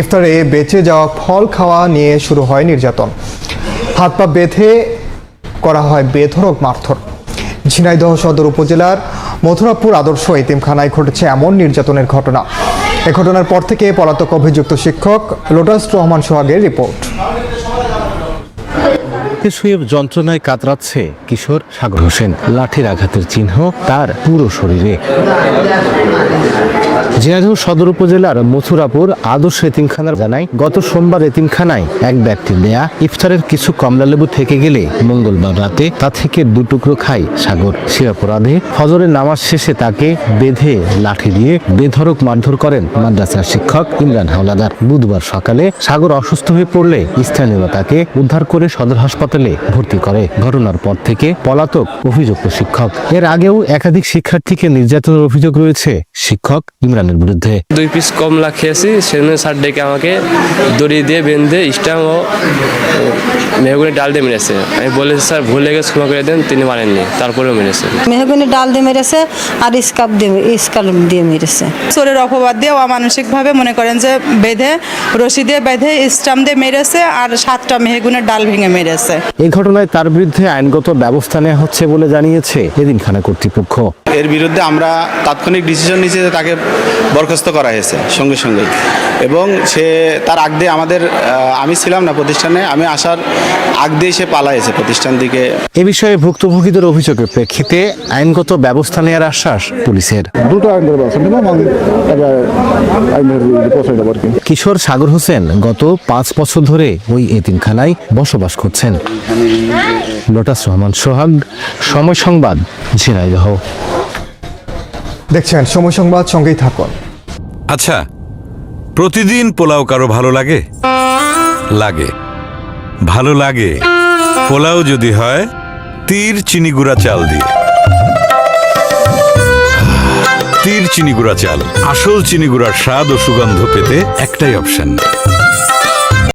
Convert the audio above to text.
ইফতারে বেঁচে যাওয়া ফল খাওয়া নিয়ে শুরু হয় নির্যাতন। হাত পা বেঁধে করা হয় বেধরক মারথর ঝিনাইদহ সদর উপজেলার মথুরাপুর আদর্শ এতিমখানায় ঘটেছে এমন নির্যাতনের ঘটনা। এ ঘটনার পর থেকে পলাতক অভিযুক্ত শিক্ষক লোটাস রহমান সোহাগের রিপোর্ট। শুয়ে যন্ত্রণায় কাতরাচ্ছে কিশোর সাগর হোসেন। লাঠির আঘাতের চিহ্ন তার পুরো শরীরে। ঝিনাইদহ সদর উপজেলার মথুরাপুর আদর্শ এতিমখানার জানায়, গত সোমবার এতিমখানায় এক ব্যক্তির দেয়া ইফতারের কিছু কমলালেবু থেকে গেলে মঙ্গলবার রাতে তা থেকে দু টুকরো খায় সাগর। সে অপরাধে ফজরের নামাজ শেষে তাকে বেঁধে লাঠি দিয়ে বেধরক মারধর করেন মাদ্রাসার শিক্ষক ইমরান হাওলাদার। বুধবার সকালে সাগর অসুস্থ হয়ে পড়লে স্থানীয়রা তাকে উদ্ধার করে সদর হাসপাতালে ভর্তি করে। ঘটনার পর থেকে পলাতক অভিযুক্ত শিক্ষক। এর আগেও একাধিক শিক্ষার্থীকে নির্যাতনের অভিযোগ রয়েছে। শিক্ষক ইমরানের বিরুদ্ধে। দুই পিস কমলা খেয়েছি সেজন্য স্যার ডেকে আমাকে দড়ি দিয়ে বেঁধে স্টাম ও মেহগুনি ডাল দিয়ে মেরেছে। আমি বলেছি স্যার ভুলে গেছে ক্ষমা করে দেন। তিনি মানেননি তারপরেও মেরেছে। মেহগুনি ডাল দিয়ে মেরেছে আর স্কাপ দিয়ে স্কাল দিয়ে মেরেছে। চোরের অপবাদ দিয়ে অমানসিকভাবে মনে করেন যে বেঁধে রশি দিয়ে বেঁধে স্টাম দিয়ে মেরেছে আর সাতটা মেহগুনের ডাল ভেঙে মেরেছে। এই ঘটনায় তার বিরুদ্ধে আইনগত ব্যবস্থা নেওয়া হচ্ছে বলে জানিয়েছে এদিন খানা কর্তৃপক্ষ। এর বিরুদ্ধে আমরা তাৎক্ষণিক ডিসিশন নিয়েছি যে তাকে বরখাস্ত করা হয়েছে সঙ্গে সঙ্গেই। এবং সে তার আগ দিয়ে আমাদের আমি ছিলাম না প্রতিষ্ঠানে আমি আসার আগ দিয়ে সে পালাইছে প্রতিষ্ঠান দিকে। এ বিষয়ে ভুক্তভোগীদের অভিযোগের প্রেক্ষিতে আইনগত ব্যবস্থা নেওয়ার আশ্বাস পুলিশের। দ্রুত আইন ব্যবস্থা কি। কিশোর সাগর হোসেন গত পাঁচ বছর ধরে ওই এতিমখানায় বসবাস করছেন। লোটাস রহমান সোহাগ সময় সংবাদ ঝিনাইদহ। দেখছেন সময় সংবাদ, সঙ্গেই থাকুন। আচ্ছা প্রতিদিন পোলাও কারও ভালো লাগে? লাগে। ভালো লাগে। পোলাও যদি হয়, তীর চিনি গুঁড়া চাল দিয়ে। তীর চিনি গুঁড়া চাল। আসল চিনি গুঁড়ার স্বাদ ও সুগন্ধ পেতে একটাই অপশন